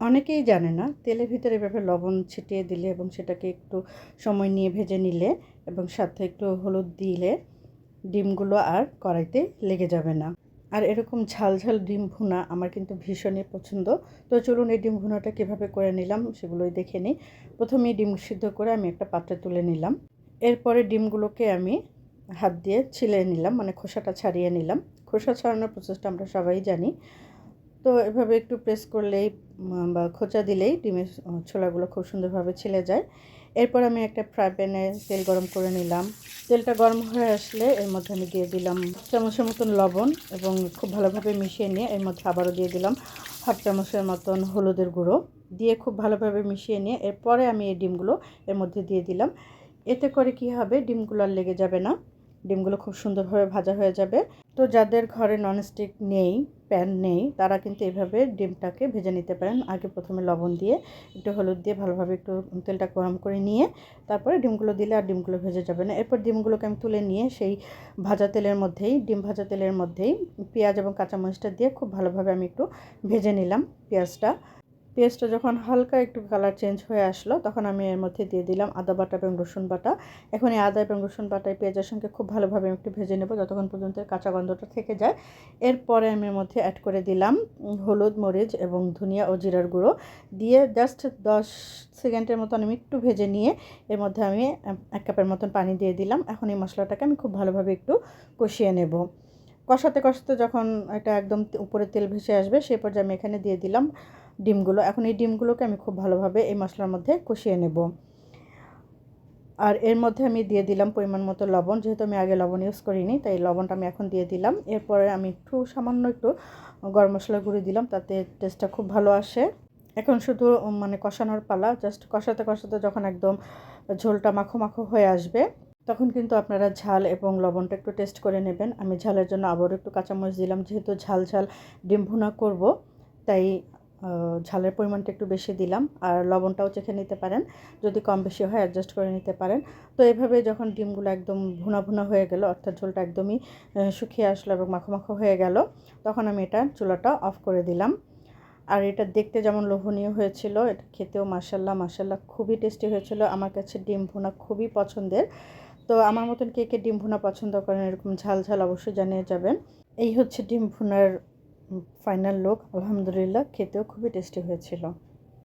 অনেকেই জানে না, তেলের ভিতরে এভাবে লবণ ছিটিয়ে দিলে এবং সেটাকে একটু সময় নিয়ে ভেজে নিলে এবং সাথে একটু হলুদ দিলে ডিমগুলো আর কড়াইতে লেগে যাবে না। আর এরকম ঝাল ঝাল ডিম ভুনা আমার কিন্তু ভীষণই পছন্দ। তো চলুন এই ডিম ভুনাটা কীভাবে করে নিলাম সেগুলোই দেখে নিই। প্রথমেই ডিম সিদ্ধ করে আমি একটা পাত্রে তুলে নিলাম। এরপরে ডিমগুলোকে আমি হাত দিয়ে ছিলে নিলাম মানে খোসাটা ছাড়িয়ে নিলাম। খোসা ছাড়ানোর প্রসেসটা আমরা সবাই জানি। তো এভাবে একটু প্রেস করলেই বা খোঁচা দিলেই ডিমের ছোলাগুলো খুব সুন্দরভাবে ছিলে যায়। এরপর আমি একটা ফ্রাই প্যানে তেল গরম করে নিলাম। তেলটা গরম হয়ে আসলে এর মধ্যে আমি দিয়ে দিলাম চামচের মতন লবণ এবং খুব ভালোভাবে মিশিয়ে নিয়ে এর মধ্যে আবারও দিয়ে দিলাম হাফ চামচের মতন হলুদের গুঁড়ো। দিয়ে খুব ভালোভাবে মিশিয়ে নিয়ে এরপরে আমি এই ডিমগুলো এর মধ্যে দিয়ে দিলাম। এতে করে কি হবে? ডিমগুলো আর লেগে যাবে না। ডিমগুলো খুব সুন্দরভাবে ভাজা হয়ে যাবে। তো যাদের ঘরে ননস্টিক নেই প্যান নেই, তারা কিন্তু এভাবে ডিমটাকে ভেজে নিতে পারেন। আগে প্রথমে লবণ দিয়ে একটু হলুদ দিয়ে ভালোভাবে একটু তেলটা গরম করে নিয়ে তারপরে ডিমগুলো দিলে আর ডিমগুলো ভেজে যাবে না। এরপর ডিমগুলোকে আমি তুলে নিয়ে সেই ভাজা তেলের মধ্যেই, ডিম ভাজা তেলের মধ্যেই পেঁয়াজ এবং কাঁচামরিচটা দিয়ে খুব ভালোভাবে আমি একটু ভেজে নিলাম পেঁয়াজটা। পেঁয়াজটা যখন হালকা একটু কালার চেঞ্জ হয়ে আসলো, তখন আমি এর মধ্যে দিয়ে দিলাম আদা বাটা এবং রসুন বাটা। এখন এই আদা এবং রসুন বাটায় পেঁয়াজের সঙ্গে খুব ভালোভাবে একটু ভেজে নেব যতক্ষণ পর্যন্ত কাঁচা গন্ধটা থেকে যায়। এরপরে আমি এর মধ্যে অ্যাড করে দিলাম হলুদ, মরিচ এবং ধনিয়া ও জিরার গুঁড়ো। দিয়ে জাস্ট দশ সেকেন্ডের মতন আমি একটু ভেজে নিয়ে এর মধ্যে আমি এক কাপের মতন পানি দিয়ে দিলাম। এখন এই মশলাটাকে আমি খুব ভালোভাবে একটু কষিয়ে নেব। কষাতে কষাতে যখন এটা একদম উপরে তেল ভেসে আসবে সেই পর্যায়ে আমি এখানে দিয়ে দিলাম ডিমগুলো। এখন এই ডিমগুলোকে আমি খুব ভালোভাবে এই মশলার মধ্যে কষিয়ে নেব। আর এর মধ্যে আমি দিয়ে দিলাম পরিমাণ মতো লবণ, যেহেতু আমি আগে লবণ ইউজ করিনি, তাই লবণটা আমি এখন দিয়ে দিলাম। এরপরে আমি একটু সামান্য একটু গরম মশলা গুঁড়ি দিলাম, তাতে টেস্টটা খুব ভালো আসে। এখন শুধু মানে কষানোর পালা জাস্ট কষাতে কষাতে যখন একদম ঝোলটা মাখো মাখো হয়ে আসবে তখন কিন্তু আপনারা ঝাল এবং লবণটা একটু টেস্ট করে নেবেন। আমি ঝালের জন্য আবারও একটু কাঁচামরিচ দিলাম, যেহেতু ঝাল ঝাল ডিম ভুনা করব, তাই ঝালের পরিমাণটা একটু বেশি দিলাম। আর লবণটাও চেখে নিতে পারেন, যদি কম বেশি হয় অ্যাডজাস্ট করে নিতে পারেন। তো এভাবে যখন ডিমগুলো একদম ভুনা ভুনা হয়ে গেল, অর্থাৎ ঝোলটা একদমই শুকিয়ে আসলো এবং মাখো মাখো হয়ে গেল, তখন আমি এটা চুলাটা অফ করে দিলাম। আর এটা দেখতে যেমন লোভনীয় হয়েছিল, এটা খেতেও মাসাল্লাহ মাসাল্লাহ খুবই টেস্টি হয়েছিল। আমার কাছে ডিম ভুনা খুবই পছন্দের। তো আমার মতন কে কে ডিম ভুনা পছন্দ করেন, এরকম ঝাল ঝাল অবশ্যই জানিয়ে যাবেন। এই হচ্ছে ডিম ভুনার ফাইনাল লোক আলহামদুলিল্লাহ, খেতেও খুবই টেস্টি হয়েছিল।